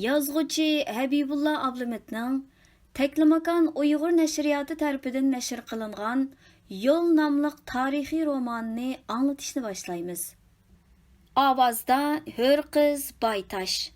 Yazğıcı Habibulla Ablametning Teklimakan Uyg'ur nashriyoti tarafidan nashr qilingan Yo'l nomli tarixiy romanni anglatishni boshlaymiz. Ovozda Hur qiz Baytash.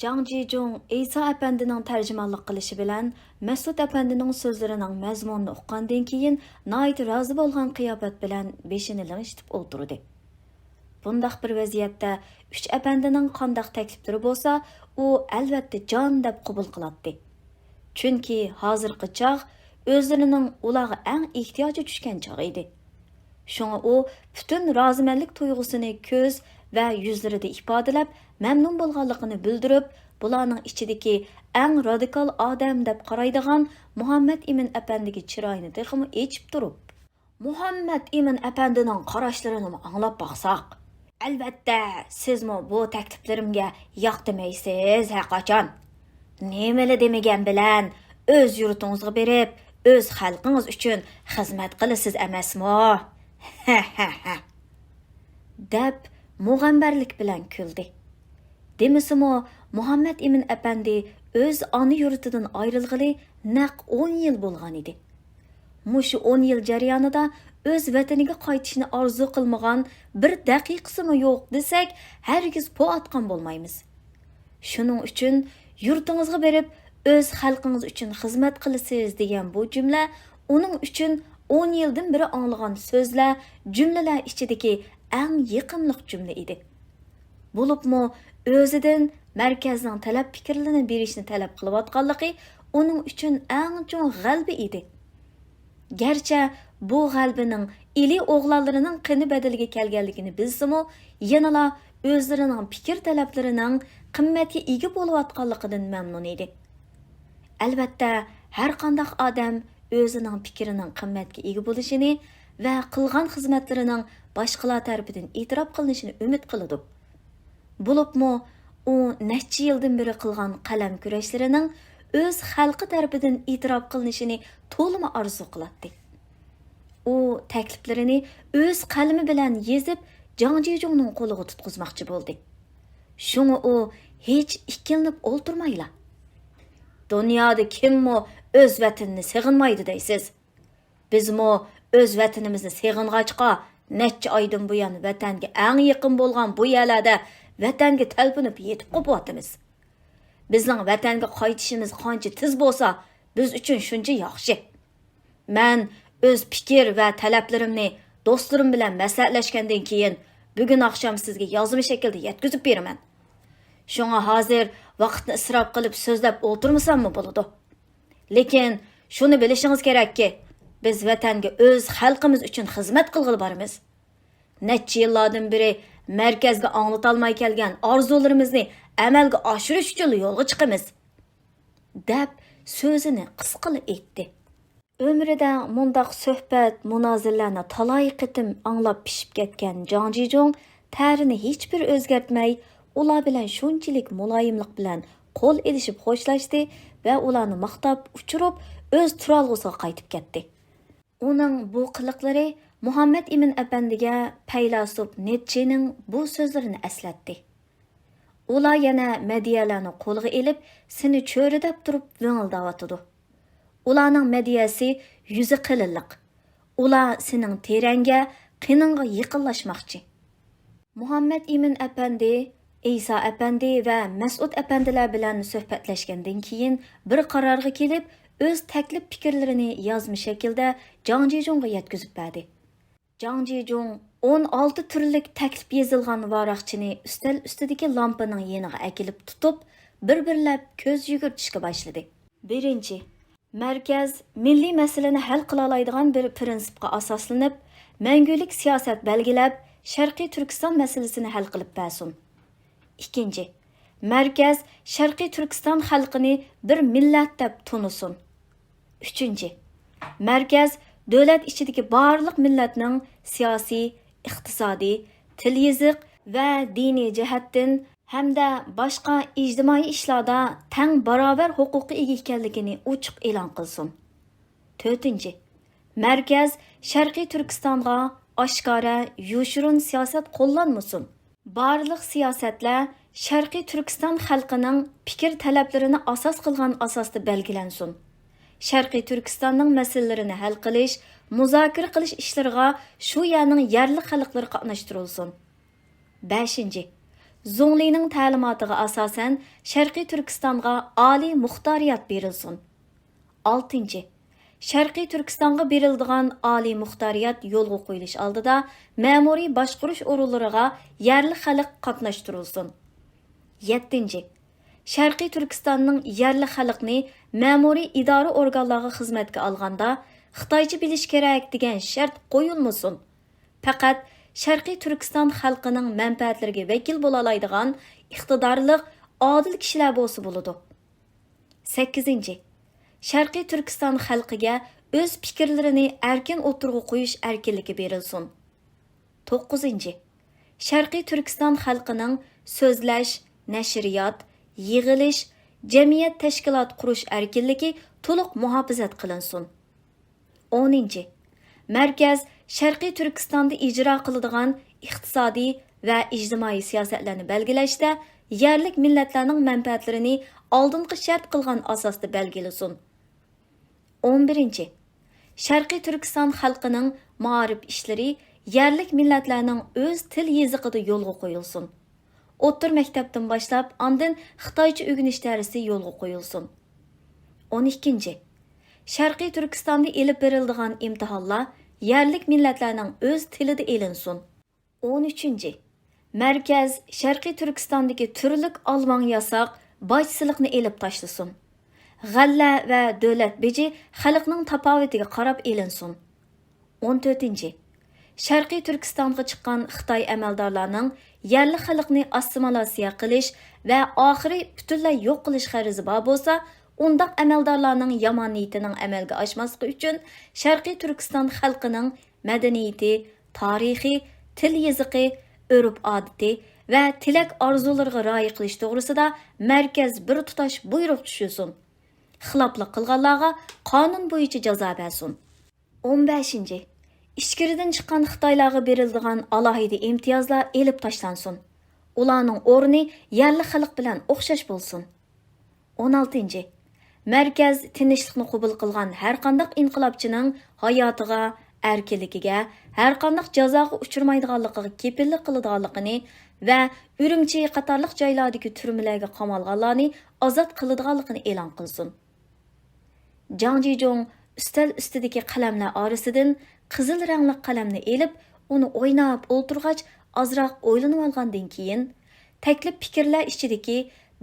Jang Ji-jung İsa әпәндінің тәржімалық qilishi bilan Mas'ud әпәндінің so'zlarining mazmunini uqqandan keyin nihoyat rozi bo'lgan qiyofat bilan beshini lingishitib o'tirdi. Bundaq bir vaziyatda uch әпәндінің qandaq takliflari bo'lsa, u albatta jon deb qabul qiladi. Chunki hozirgi chog' o'zlarining ularga eng ehtiyoji tushgan chog' edi. Shunga u butun rozimanlik tuyg'usini ko'z va yuzlarida ifodalab, mamnun bo'lganligini bildirib, bularning ichidagi eng radikal odam deb qaraydigan Muhammad Imin apandiga chiroyini texmi echib turib, Muhammad Imin apandining qarashlarini anglab baqsaq, albatta sizmi bu takliflarimga yoq demaysiz haqachon. Nemali demagan bilan o'z yurtingizga berib, o'z xalqingiz uchun xizmat qilasiz emasmi? Ha ha ha. deb mug'ambarlik bilan kuldi. Demisimi Muhammad Emin apandi o'z ona yurtidan ayrilg'ili naq 10 yil bo'lgan edi. Mushu 10 yil jarayonida o'z vataniga qaytishni orzu qilmagan bir daqiqasimi yo'q desak, hargiz po atgan bo'lmaymiz. Shuning uchun yurtingizga berib, o'z xalqingiz uchun xizmat qilasiz degan bu jumla uning uchun 10 yildan beri anglagan so'zlar, jumlalar ichidagi eng yiqimliq jumla edi. Bo'libmi o'zidan markazning talab fikrlarini berishni talab qilayotganligi uning uchun eng chong g'albi edi. Garchi bu g'albining ili o'g'lonlarining qini badaliga kelganligini bilsimi, yanala o'zlarining fikr talablarining qimmatga ega bo'layotganligidan mamnun edi. Albatta, har qanday odam o'zining fikrining qimmatga ega bo'lishini va qilgan xizmatlarining boshqalar tarafidan e'tirof qilinishini umid qiladi. Bo'libmi, u necha yildan beri qilgan qalam kurashlarining o'z xalqi tarafidan e'tirof qilinishini to'limi orzu qiladi. U takliflarini o'z qalami bilan yezib, Jang Jejungning qo'liga tutqizmoqchi bo'ldi. Shunga u hech ikkilinib o'ltirmayla. Dunyoda kimmi o'z vatanini sig'inmaydi deysiz? Bizmi o'z vatanimizni sig'ing'achqa necha oydan buyon vatanga eng yaqin bo'lgan bu yerlarda vatanga talpinib yetib qo'yapmiz. Bizning vatanga qaytishimiz qancha tez bo'lsa, biz uchun shuncha yaxshi. Men o'z fikr va talablarimni do'stlarim bilan maslahatlashgandan keyin bugun oqshom sizga yozma shaklda yetkazib beraman. Shunga hozir vaqtni isrof qilib so'zlab o'tirmasammi bo'ladi. Lekin shuni bilishingiz kerakki, biz vatanga o'z xalqimiz uchun xizmat qilg'ili boramiz. Necha yillardan beri markazga anglatolmay kelgan orzularimizni amalga oshirish uchun yo'lga chiqamiz. deb so'zini qisqali aytdi. Ömrida mundaq suhbat, munozirlarni talay qitim anglab pishib ketgan Jang Jijong ta'rini hech bir o'zgartmay, ular bilan shunchalik muloyimlik bilan qo'l elishib xo'shlashdi va ularni maqtab uchirib o'z turalg'usiga qaytib ketdi. Uning bu qiliqlari Muhammad Ibn Apandiga Paylasub Netchening bu so'zlarini eslatdi. Ular yana madiyalarni qo'lga elib, seni cho'ridab turib vingildayotidi. Ularning madiyasi yuzi qilinliq. Ular sening teranga, qiningga yaqinlashmoqchi. Muhammad Ibn Apandi İsa әпәнди va Mas'ud әпәнdilar bilan suhbatlashgandan keyin bir qarorga kelib, öz təklif fikirlərini yazma şəkildə Jang Jijong'a yetkizib bərdi. Jang Jijong 16 türlük təklif yazılğan varaqçını üstəl üstüdəki lampanın yanına əkilib tutub, bir-birləb göz yugurtishga başladı. Birinci, mərkəz milli məsələni həll qıla alaydigan bir prinsipqa asaslanıb, мәңгілік siyasət belgilab, Şərqi Türkistan məsələsini həll qılıb bəsun. İkinci, mərkəz Şərqi Türkistan xalqını bir millət deyə tunusun. Uchinchi, markaz davlat ichidagi barliq millatning siyosiy, iqtisodiy, til yeziq va diniy jihatdan hamda boshqa ijtimoiy ishlarda tang barobar huquqi ega ekanligini ochiq e'lon qilsin. To'rtinchi, markaz Sharqiy Turkistonga oshkora yoshirin siyosat qo'llanmasin. Barliq siyosatlar Sharqiy Turkiston xalqining fikr talablarini asos qilgan asosda belgilansin. Sharqiy Turkistonning masalalarini hal qilish, muzokara qilish ishlariga shu yerning yerli xalqlari qatnashtirilsin. 5. Zunglining ta'limotiga asosan Sharqiy Turkistonga oliy muxtoriyat berilsin. 6. Sharqiy Turkistonga beriladigan oliy muxtoriyat yo'lga qo'yilish oldida ma'muriy boshqarish o'rinlariga yerli xalq qatnashtirilsin. 7. Sharqiy Turkistonning yerli xalqni ma'muriy idora organlariga xizmatga olganda Xitoycha bilish kerak degan shart qo'yilmasin. Faqat Sharqiy Turkiston xalqining manfaatlariga vakil bo'la oladigan iqtidorli, odil kishilar bo'lsa bo'ladi. 8. Sharqiy Turkiston xalqiga o'z fikrlarini erkin o'tirg'i qo'yish erkinligi berilsin. 9. Sharqiy Turkiston xalqining so'zlash, nashriyot, yig'ilish, jamiyat tashkilot qurish erkinligi to'liq muhofazat qilinsin. 10. Markaz Sharqiy Turkistonda ijro qiladigan iqtisodiy va ijtimoiy siyosatlarni belgilashda yerlik millatlarning manfaatlarini oldingi shart qilgan asosda belgilasin. 11. Sharqiy Turkiston xalqining ma'rif ishlari yerlik millatlarning o'z til yeziqida yo'lga qo'yilsin. O'ttir maktabdan boshlab, ondan Xitoycha o'rganish darsi yo'lga qo'yilsin. 12. Sharqiy Turkistonda elib beriladigan imtihonlar yerlik millatlarning o'z tilida elinsin. 13. Markaz Sharqiy Turkistondagi turlik alman yasoq bojsiliqni elib tashlasin. G'alla va davlat beji xalqning tafovutiga qarab elinsin. 14. Sharqiy Turkistonga chiqqan Xitoy amaldorlarining yerli xalqni assimilyatsiya qilish va oxiri butunlay yo'q qilish g'arizi bor bo'lsa, undaq amaldorlarning yomon niyatining amalga oshmasligi uchun Sharqiy Turkiston xalqining madaniyati, tarixi, til yeziqi, urf-odati va tilak orzulariga rioya qilish to'g'risida markaz bir tutash buyruq tushirsin. Xiloflik qilganlarga qonun bo'yicha jazo bersin. 15. Ichkiridan chiqqan Xitoylarga beriladigan alohida imtiyozlar elib tashlansin. Ularning o'rni yerli xalq bilan o'xshash bo'lsin. 16. Markaz tinchlikni qabul qilgan har qanday inqilobchining hayotiga, erkinligiga, har qanday jazoga uchirmaydiganligiga kepillik qiladiganligini va Urumchi qatorliq joylardagi turmalarga qamalganlarni ozod qiladiganligini e'lon qilsin. Jang Jijong ustal ustidagi qalamlar orasidan qizil rangli qalamni elib, uni o'ynab o'ltirgach, ozroq o'ylanib olgandan keyin taklif fikrlar ichidagi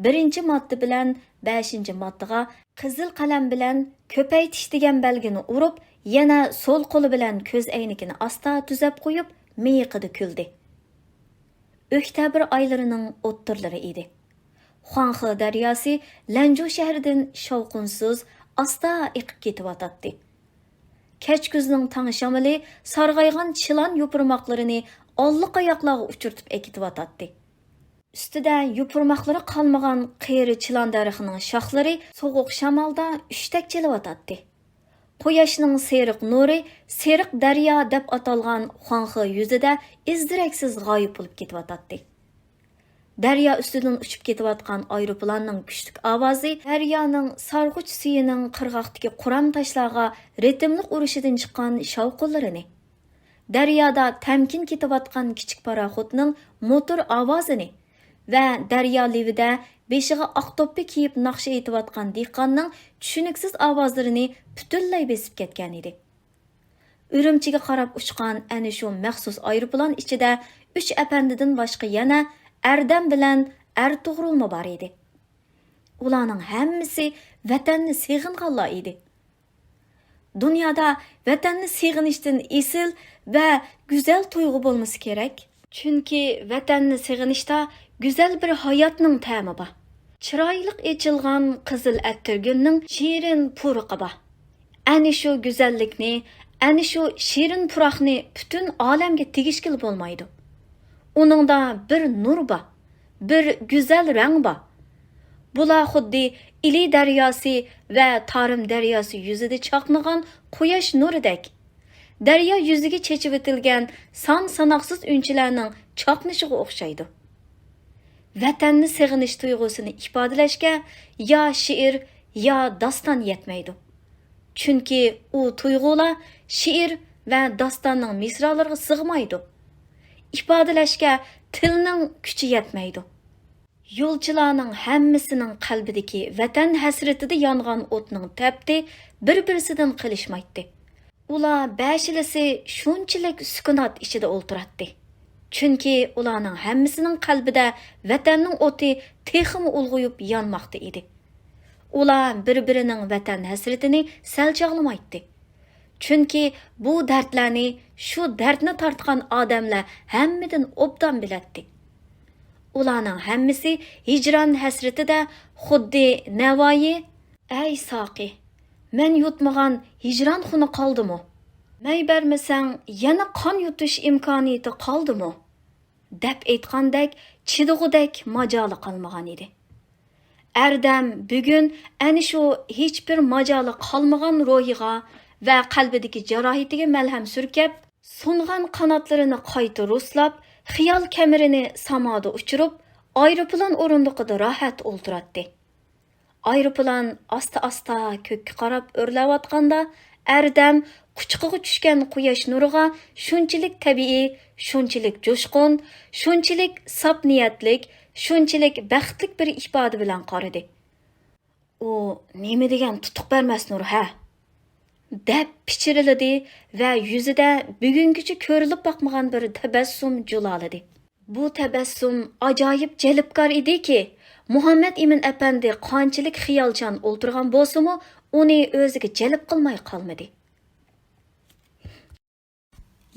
birinchi modda bilan beshinchi moddaga qizil qalam bilan ko'paytish degan belgini urib, yana so'l qo'li bilan ko'z aynigini asta tuzab qo'yib, miyiqida kuldi. Oktabr oylarining o'ttirlari edi. Xuanxi daryosi Lanju shahridan shovqinsiz asta iqib ketyotdi. Kuzning tang shamili sarg'aygan chilan yupurmoqlarini olliq oyoqlarga uchirtib ekityotdi. Ustida yupurmoqlari qolmagan qiyri chilan daraxining shoxlari sovuq shamolda uchtak chilayotdi. Quyoshning seriq nuri seriq daryo deb atalgan Xuanxi yuzida izdiraksiz g'oyib bo'lib ketyotdi. Daryo ustidan uchib ketayotgan aeroplanning kuchlik ovozi daryoning sarg'uch suyining qirg'oqdagi quram toshlarga ritmli urishidan chiqqan shovqinlarini daryoda tamkin ketayotgan kichik paraxodning motor ovozini va daryo livida beshiga oq to'ppi kiyib naqsha etayotgan dehqonning tushuniksiz ovozlarini butunlay besib ketgan edi urumchiga qarab uchgan ana shu maxsus aeroplan ichida uch apandidan boshqa yana Erdem bilan er to'g'rilma bor edi. Ularning hammasi vatanni seg'inganlar edi. Dünyada vatanni seg'inishdan esil va go'zal tuyg'u bo'lmasi kerak. Chunki vatanni seg'inishda go'zal bir hayotning ta'mi bor. Chiroyli echilgan qizil attirgunning shirin puriqi bor. Ani shu go'zallikni, ani shu shirin puroqni butun olamga tegishkil bo'lmaydi. Uningda bir nur bor, bir go'zal rang bor. Bular xuddi ili daryosi va Tarim daryosi yuzida chaqnagan quyosh nuridek. Yuziga chechib etilgan son sanoqsiz unchilarning chaqnishiga o'xshaydi. Vatanni seg'inish tuyg'usini ifodalashga yo she'r, yo doston yetmaydi. Chunki u tuyg'ular she'r va dostonning misralariga sig'maydi. Ifodalashga tilning kuchi yetmaydi. Yo'lchilarning hammasining qalbidagi vatan hasratida yongan o'tning tapti bir-birisidan qilishmaydi. Ular bashilisi shunchalik sukunat ichida o'ltiratdi. Chunki ularning hammasining qalbida vatanning o'ti texmi ulg'uyib yonmoqda edi. Ular bir-birining vatan hasratini sal chog'lamaydi. Chunki bu dardlarni, shu dardni tortgan odamlar hammadan obdan biladi. Ularning hammasi hijron hasratida xuddi Navoiy, "Ey Soqi, men yutmagan hijron xuni qoldimi? May bermasang, yana qon yutish imkoniyati qoldimi?" deb aytgandek, chidug'udek majoli qolmagan edi. Erdem bugun ana shu hech bir majoli qolmagan ruhiga va qalbidagi jarohatiga malham surkab, so'ngan qanotlarini qayta ruslab, xiyol kamirini samoda uchirib, aeroplan o'rindiqida rohat o'ltiratdi. Aeroplan asta-asta ko'kka qarab o'rlayotganda, Erdem quchqiga tushgan quyosh nuriga shunchalik tabiiy, shunchalik jo'shqin, shunchalik sop niyatlik, shunchalik baxtlik bir ifoda bilan qaradi. U nima degan tutuq bermas nur ha? Deb pichirildi va yuzida bugungacha ko'rilib boqmagan bir tabassum juloladi. Bu tabassum ajoyib jalbkor ediki, Muhammad Imin apandi qanchalik xiyolchan o'ltirgan bo'lsa-mu, uni o'ziga jalb qilmay qolmadi.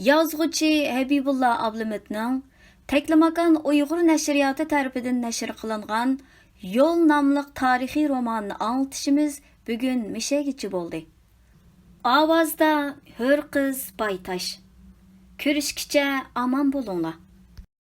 Yozg'uchi Habibulla Ablamitning Taklamakan Uyg'ur nashriyoti tarafidan nashr qilingan Yo'l nomli tarixiy romanni anglitishimiz bugun mishagichi bo'ldi. Ovozda Hur qiz Baytash. Ko'rishkicha omon bo'linglar.